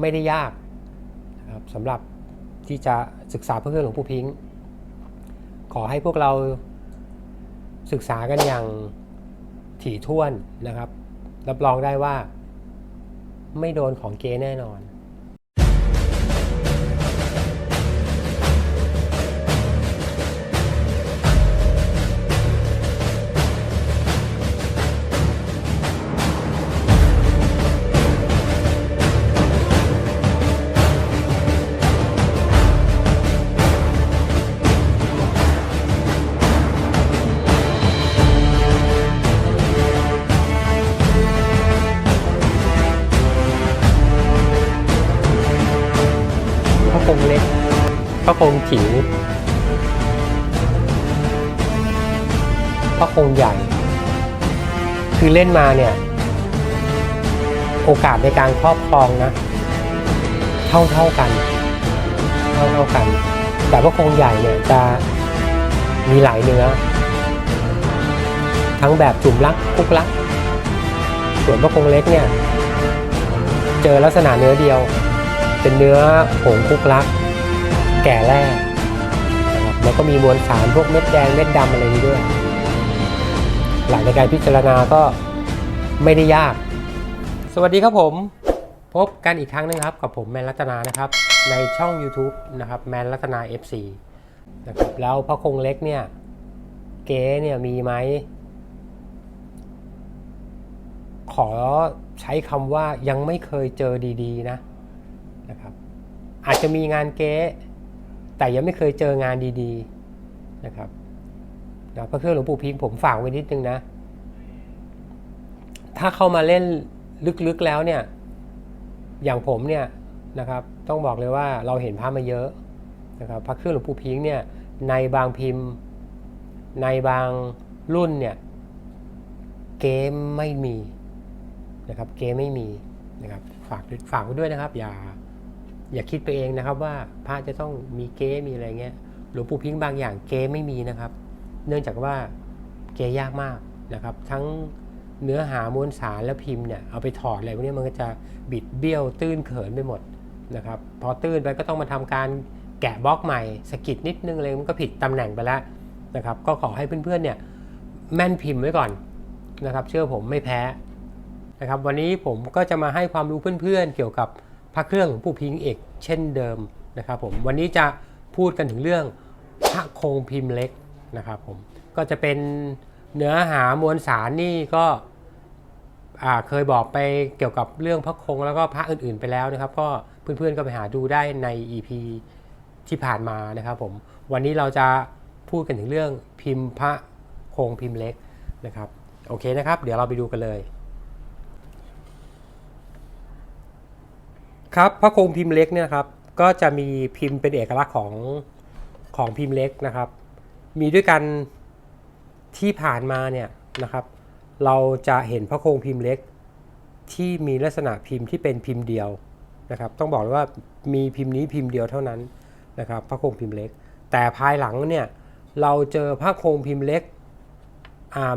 ไม่ได้ยากนะครับสำหรับที่จะศึกษาเพื่อนหลวงปู่พิงค์ขอให้พวกเราศึกษากันอย่างถี่ถ้วนนะครับ รับรองได้ว่าไม่โดนของเก๊แน่นอน พระคงจิ๋วพระคงใหญ่ คือเล่นมาเนี่ย โอกาสในการครอบครองนะ เท่าเท่ากัน เท่าเท่ากัน แต่พระคงใหญ่เนี่ยจะมีหลายเนื้อ ทั้งแบบจุ่มลักคุกลัก ส่วนพระคงเล็กเนี่ย เจอลักษณะเนื้อเดียว เป็นเนื้อผงคุกลัก แก่แร่นะครับแล้วก็มีมวลสารพวกเม็ดแดงเม็ดดำอะไรนี้ด้วย หลักในการพิจารณาก็ไม่ได้ยาก สวัสดีครับผม พบกันอีกครั้งหนึงครับ กับผมแมนรัตนานะครับ ในช่อง YouTube นะครับแมนรัตนา FC นะครับแล้วพระคงเล็กเนี่ยเก๋เนี่ยมีไหมขอใช้คำว่ายังไม่เคยเจอดี ๆ นะนะครับ อาจจะมีงานเก๊ แต่ยังไม่เคยเจองานดีๆนะครับนะพระเครื่องหลวงปู่พิงผมฝากไว้นิดนึงนะ ถ้าเข้ามาเล่นลึกๆแล้วเนี่ย อย่างผมเนี่ยนะครับ ต้องบอกเลยว่าเราเห็นภาพมาเยอะนะครับ พระเครื่องหลวงปู่พิงเนี่ย ในบางพิมพ์ ในบางรุ่นเนี่ย เกมไม่มีนะครับ เกมไม่มีนะครับ ฝากฝากไว้ด้วยนะครับ อย่า อย่าคิดไปเองนะครับว่าพระจะต้องมีเก๊มีอะไรเงี้ยหลวงปู่พิงค์บางอย่างเก๊ไม่มีนะครับ เนื่องจากว่าเก๊ยากมากนะครับ ทั้งเนื้อหามวลสารและพิมพ์เนี่ยเอาไปถอดอะไรพวกนี้มันก็จะบิดเบี้ยวตื้นเขินไปหมดนะครับ พอตื้นไปก็ต้องมาทำการแกะบล็อกใหม่สกิดนิดนึงเลยมันก็ผิดตำแหน่งไปแล้วนะครับ ก็ขอให้เพื่อนๆเนี่ยแม่นพิมพ์ไว้ก่อนนะครับ เชื่อผมไม่แพ้นะครับ วันนี้ผมก็จะมาให้ความรู้เพื่อนๆเกี่ยวกับ พระเครื่องหลวงปู่พิงค์เอกเช่นเดิมนะครับผมวันนี้จะพูดกันถึงเรื่องพระคงพิมพ์เล็กนะครับผมก็จะเป็นเนื้อหามวลสารนี่ก็เคยบอกไปเกี่ยวกับเรื่องพระคงแล้วก็พระอื่นๆไปแล้วนะครับ ก็เพื่อนๆก็ไปหาดูได้ใน EP ที่ผ่านมานะครับผมวันนี้เราจะพูดกันถึงเรื่องพิมพ์พระคงพิมพ์เล็กนะครับโอเคนะครับ เดี๋ยวเราไปดูกันเลย ครับพระโครงพิมพ์เล็กเนี่ยครับก็จะมีพิมพ์เป็นเอกลักษณ์ของของพิมพ์เล็กนะครับ มีด้วยกันที่ผ่านมาเนี่ยนะครับ เราจะเห็นพระโครงพิมพ์เล็กที่มีลักษณะพิมพ์ที่เป็นพิมพ์เดียวนะครับ ต้องบอกเลยว่ามีพิมพ์นี้พิมพ์เดียวเท่านั้นนะครับพระโครงพิมพ์เล็ก แต่ภายหลังเนี่ยเราเจอพระโครงพิมพ์เล็ก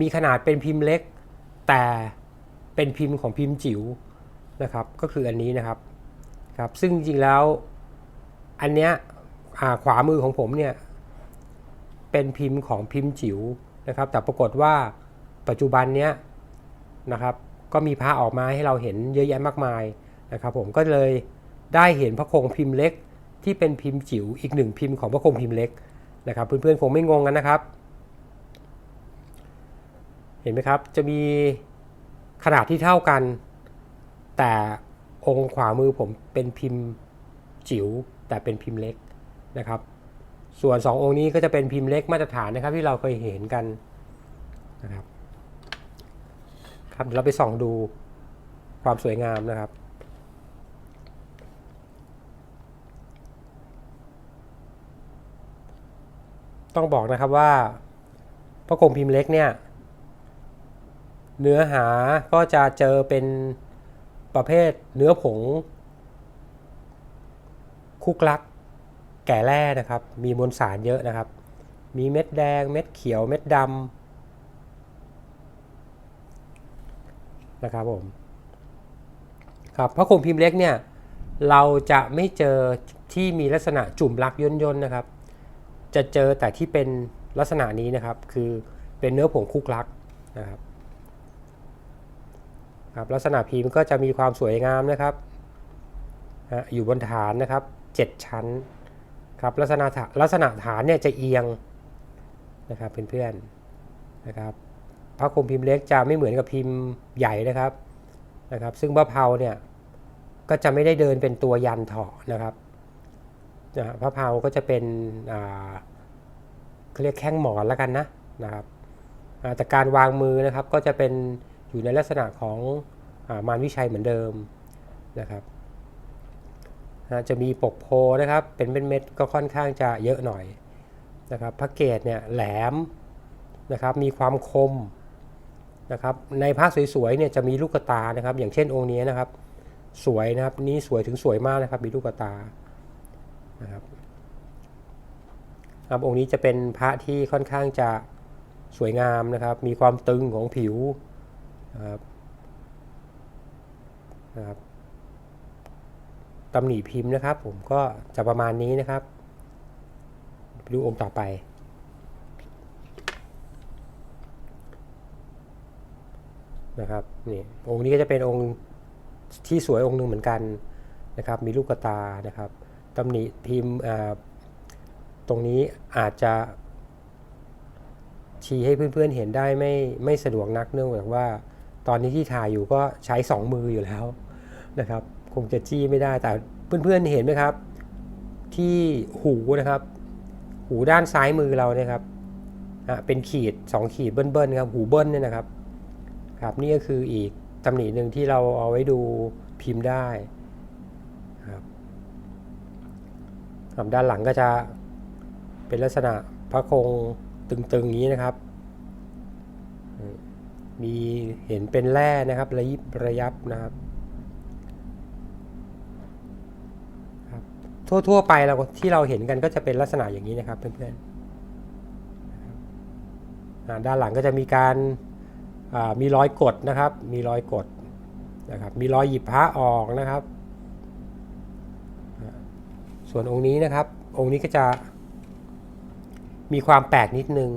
มีขนาดเป็นพิมพ์เล็ก แต่เป็นพิมพ์ของพิมพ์จิ๋วนะครับ ก็คืออันนี้นะครับ ครับซึ่งจริงๆแล้วอันเนี้ยขวามือของผมเนี่ยเป็นพิมพ์ของพิมพ์จิ๋วนะครับ แต่ปรากฏว่าปัจจุบันเนี้ยนะครับก็มีพระออกมาให้เราเห็นเยอะแยะมากมายนะครับผมก็เลยได้เห็นพระโครงพิมพ์เล็ก ที่เป็นพิมพ์จิ๋วอีกหนึ่งพิมพ์ของพระโครงพิมพ์เล็กนะครับเพื่อนๆคงไม่งงกันนะครับ เห็นไหมครับจะมีขนาดที่เท่ากัน แต่ องค์ขวามือผมเป็นพิมพ์จิ๋วแต่เป็นพิมพ์เล็กนะครับ ส่วน 2 องค์นี้ก็จะเป็นพิมพ์เล็กมาตรฐานนะครับ ที่เราเคยเห็นกันนะครับครับเดี๋ยวเราไปส่องดูความสวยงามนะครับ ต้องบอกนะครับว่าพระกรมพิมพ์เล็กเนี่ย เนื้อหาก็จะเจอเป็น ประเภทเนื้อผง คุกลัก แก่แร่นะครับ มีมวลสารเยอะนะครับ มีเม็ดแดง เม็ดเขียว เม็ดดำนะครับผมครับพระคงพิมพ์เล็กเนี่ยเราจะไม่เจอที่มีลักษณะจุ่มรักย่นๆนะครับ จะเจอแต่ที่เป็นลักษณะนี้นะครับ คือเป็นเนื้อผงคุกลักนะครับ ครับลักษณะพิมพ์ก็จะมีความสวยงามนะครับอยู่บนฐานนะครับ 7 ชั้นครับลักษณะลักษณะฐานเนี่ยจะเอียงนะครับเพื่อนๆนะครับพระคมพิมพ์เล็กจะไม่เหมือนกับพิมพ์ใหญ่นะครับนะครับ ซึ่งพระเพาเนี่ยก็จะไม่ได้เดินเป็นตัวยันเถาะนะครับนะพระเพาก็จะเป็นเขาเรียกแข้งหมอนแล้วกันนะนะครับแต่การวางมือนะครับก็จะเป็น อยู่ในลักษณะของอมารวิชัยเหมือนเดิมนะครับนะจะมีปกโพนะครับ เป็นเม็ดๆก็ค่อนข้างจะเยอะหน่อยนะครับพระเกศเนี่ยแหลมนะครับ มีความคมนะครับ ในพระสวยๆเนี่ยจะมีลูกตานะครับ อย่างเช่นองค์นี้นะครับ สวยนะครับ นี่สวยถึงสวยมากนะครับ มีลูกตานะครับครับองค์นี้จะเป็นพระที่ค่อนข้างจะสวยงามนะครับ มีความตึงของผิว นะครับนะครับตำหนิพิมพ์นะครับ ผมก็จะประมาณนี้นะครับดูองค์ต่อไปนะครับนี่องค์นี้ก็จะเป็นองค์ที่สวยองค์หนึ่งเหมือนกันนะครับ มีลูกตานะครับตำหนิพิมพ์ตรงนี้อาจจะชี้ให้เพื่อนๆเห็นได้ไม่ไม่สะดวกนักเนื่องจากว่า ตอนนี้ที่ถ่ายอยู่ก็ใช้สองมืออยู่แล้วนะครับ คงจะจี้ไม่ได้แต่เพื่อนๆเห็นไหมครับ ที่หูนะครับ หูด้านซ้ายมือเราเนี่ยครับเป็นขีดสองขีดเบิ้ลๆครับหูเบิ้ลเนี่ยนะครับครับนี่ก็คืออีกตำหนิหนึ่งที่เราเอาไว้ดูพิมพ์ได้ครับครับด้านหลังก็จะเป็นลักษณะพระคงตึงๆอย่างนี้นะครับ มีเห็นเป็นแร่นะครับระยิบระยับนะครับครับทั่วๆไปเราที่เราเห็นกันก็จะเป็นลักษณะอย่างนี้นะครับเพื่อนๆด้านหลังก็จะมีการามีรอยกดนะครับ มีรอยกดนะครับมีรอยหยิบพระออกนะครับ ส่วนองค์นี้นะครับ องค์นี้ก็จะมีความแปลกนิดนึง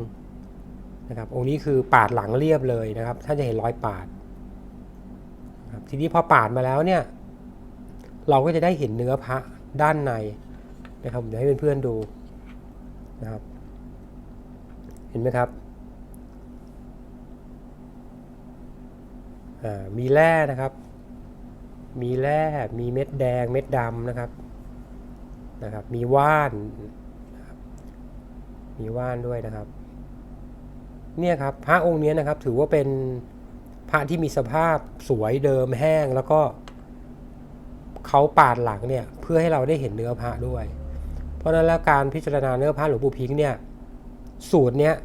นะครับองค์นี้คือปาดหลังเรียบเลยนะครับท่านจะเห็นรอยปาดทีนี้พอปาดมาแล้วเนี่ย เราก็จะได้เห็นเนื้อพระด้านในนะครับผมจะให้เพื่อนๆดูนะครับ เห็นไหมครับมีแร่นะครับ มีแร่ มีเม็ดแดง เม็ดดำนะครับ นะครับ มีว่าน มีว่านด้วยนะครับ เนี่ยครับพระองค์นี้นะครับถือว่าเป็นพระที่มีสภาพสวยเดิมแห้งแล้วก็เขาปาดหลังเนี่ยเพื่อให้เราได้เห็นเนื้อพระด้วย เพราะฉะนั้นแล้วการพิจารณาเนื้อพระหลวงปู่พิงค์เนี่ยสูตรเนี้ย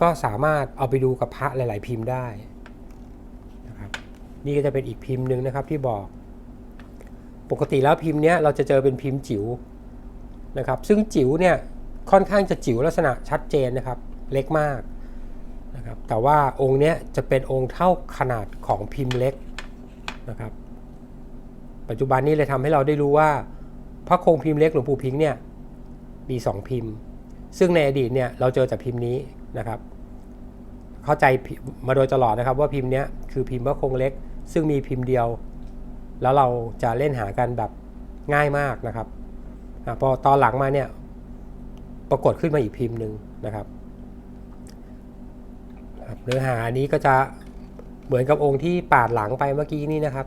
ก็สามารถเอาไปดูกับพระหลาย ๆ พิมพ์ได้นะครับนี่ก็จะเป็นอีกพิมพ์หนึ่งนะครับที่บอก ปกติแล้วพิมพ์เนี้ยเราจะเจอเป็นพิมพ์จิ๋วนะครับ ซึ่งจิ๋วเนี่ยค่อนข้างจะจิ๋วลักษณะชัดเจนนะครับ เล็กมากนะครับแต่ว่าองค์เนี้ยจะเป็นองค์เท่าขนาดของพิมพ์เล็กนะครับปัจจุบันนี้เลยทำให้เราได้รู้ว่า พระโครงพิมพ์เล็กหลวงปู่พิงค์เนี่ยมีสองพิมพ์ ซึ่งในอดีตเนี่ยเราเจอแต่พิมพ์นี้นะครับ เข้าใจมาโดยตลอดนะครับว่าพิมพ์เนี้ยคือพิมพ์พระโครงเล็ก ซึ่งมีพิมพ์เดียว แล้วเราจะเล่นหากันแบบง่ายมากนะครับอะพอตอนหลังมาเนี่ยปรากฏขึ้นมาอีกพิมพ์หนึ่งนะครับ เนื้อหาอันนี้ก็จะเหมือนกับองค์ที่ปาดหลังไปเมื่อกี้นี่นะครับ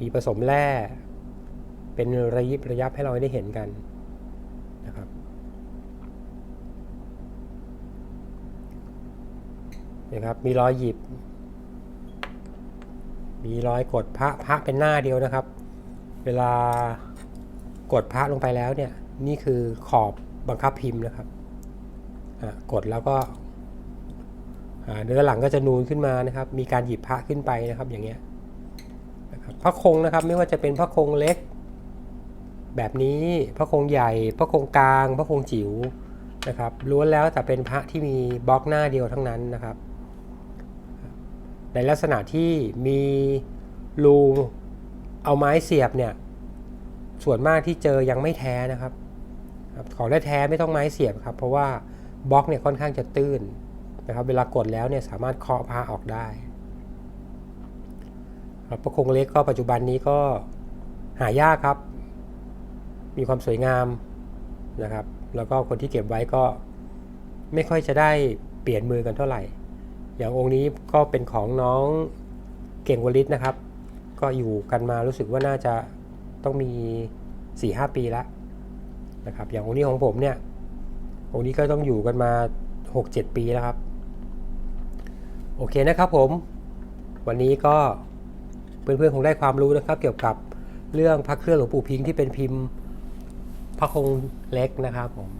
มีผสมแร่ เป็นระยิบระยับให้เราได้เห็นกันนะครับ นะครับ มีรอยหยิบ มีรอยกดพระพระเป็นหน้าเดียวนะครับ เวลากดพระลงไปแล้วเนี่ย นี่คือขอบบังคับพิมพ์นะครับ กดแล้วก็เนื้อหลังก็จะนูนขึ้นมานะครับ มีการหยิบพระขึ้นไปนะครับอย่างเงี้ยนะครับพระคงนะครับไม่ว่าจะเป็นพระคงเล็ก แบบนี้พระคงใหญ่ พระคงกลาง พระคงจิ๋วนะครับล้วนแล้วแต่เป็นพระที่มีบล็อกหน้าเดียวทั้งนั้นนะครับ ในลักษณะที่มีรูเอาไม้เสียบเนี่ยส่วนมากที่เจอยังไม่แท้นะครับครับของแท้ไม่ต้องไม้เสียบครับ เพราะว่า บล็อกเนี่ยค่อนข้างจะตื้นนะครับเวลากดแล้วเนี่ยสามารถเคาะผ้าออกได้ครับประคงเล็กก็ปัจจุบันนี้ก็หายากครับ มีความสวยงามนะครับ แล้วก็คนที่เก็บไว้ก็ไม่ค่อยจะได้เปลี่ยนมือกันเท่าไหร่ อย่างองค์นี้ก็เป็นของน้องเก่งวลิตนะครับ ก็อยู่กันมารู้สึกว่าน่าจะต้องมี 4-5 ปีแล้วนะครับ อย่างองค์นี้ของผมเนี่ย องนี้ก็ต้องอยู่กันมา 6-7 ปีแล้วครับ โอเคนะครับผม วันนี้ก็เพื่อนๆคงได้ความรู้นะครับ เกี่ยวกับเรื่องพระเครื่องหลวงปู่พิงค์ที่เป็นพิมพ์พระคงเล็กนะครับผม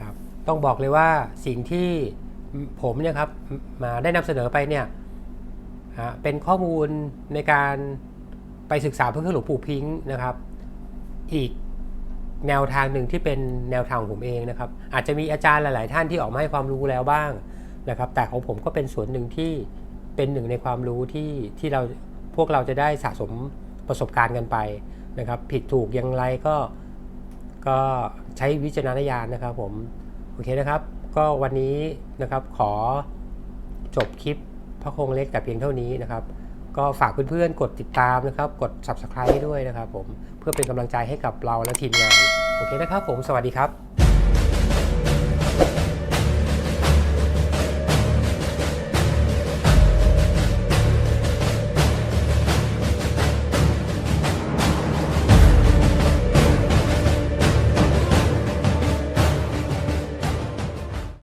ครับต้องบอกเลยว่าสิ่งที่ผมเนี่ยครับมาได้นำเสนอไปเนี่ยเป็นข้อมูลในการไปศึกษาพระเครื่องหลวงปู่พิงค์นะครับ อีก แนวทางหนึ่งที่เป็นแนวทางของผมเองนะครับ อาจจะมีอาจารย์หลาย ๆ ท่านที่ออกมาให้ความรู้แล้วบ้างนะครับ แต่ของผมก็เป็นส่วนหนึ่งที่เป็นหนึ่งในความรู้ที่ที่เราพวกเราจะได้สะสมประสบการณ์กันไปนะครับ ผิดถูกอย่างไรก็ก็ใช้วิจารณญาณนะครับผม โอเคนะครับ ก็วันนี้นะครับขอจบคลิปพระโคงเล็กแต่เพียงเท่านี้นะครับ ก็ฝากเพื่อนๆ กดติดตามนะครับ กด subscribe ด้วยนะครับผม เพื่อเป็นกำลังใจให้กับเราและทีมงาน โอเคนะครับผม สวัสดีครับ